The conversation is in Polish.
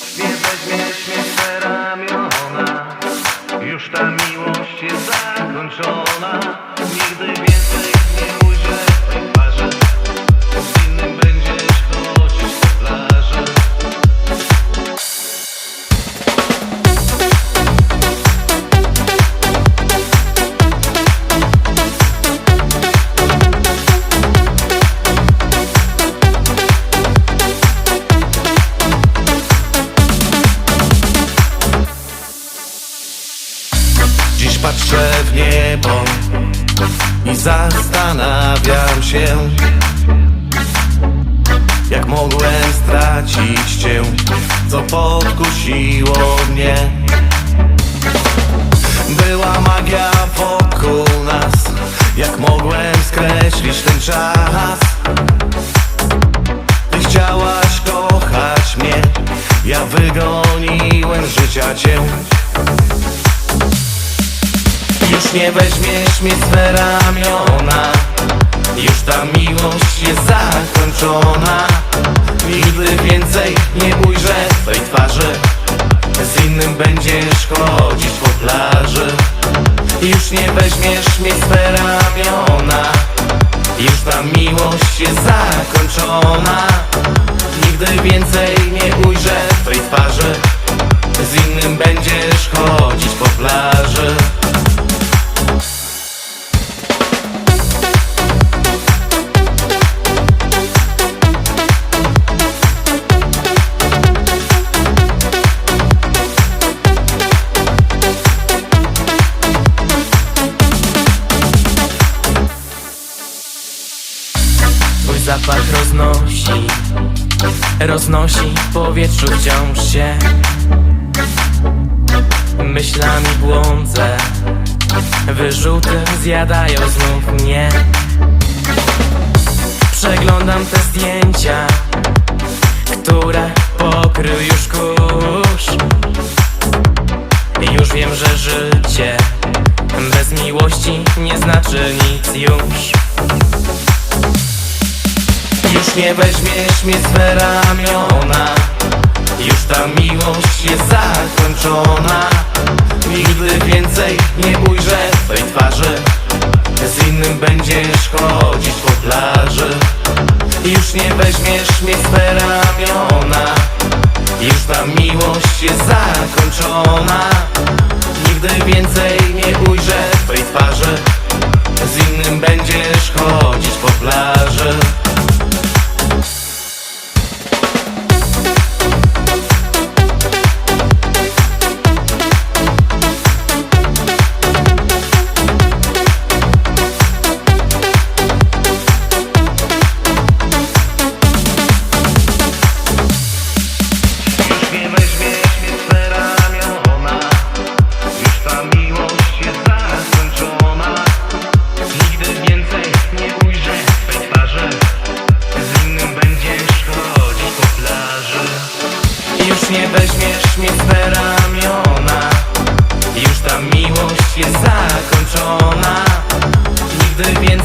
Nie weźmiesz mnie w ramiona Już ta miłość jest zakończona. Nigdy więcej nie ujrzę Patrzę w niebo i zastanawiam się Jak mogłem stracić Cię, co podkusiło mnie. Była magia wokół nas Jak mogłem skreślić ten czas. Ty chciałaś kochać mnie Ja wygoniłem życia Cię już nie weźmiesz mnie swe ramiona Już ta miłość jest zakończona. Nigdy więcej nie ujrzę twej twarzy. Z innym będziesz chodzić po plaży. Już nie weźmiesz mnie swe ramiona Już ta miłość jest zakończona. Nigdy więcej nie ujrzę twej twarzy. Z innym będziesz chodzić po plaży Zapach roznosi Roznosi w powietrzu wciąż się. Myślami błądzę Wyrzuty zjadają znów mnie. Przeglądam te zdjęcia Które pokrył już kurz. Już wiem, że życie Bez miłości nie znaczy nic już Już nie weźmiesz mnie swe ramiona. Już ta miłość jest zakończona. Nigdy więcej nie ujrzę twej twarzy. Z innym będziesz chodzić po plaży. Już nie weźmiesz mnie swe ramiona. Już ta miłość jest zakończona. Nigdy więcej nie ujrzę twej twarzy Już nie weźmiesz mnie swe ramiona Już ta miłość jest zakończona. Nigdy więcej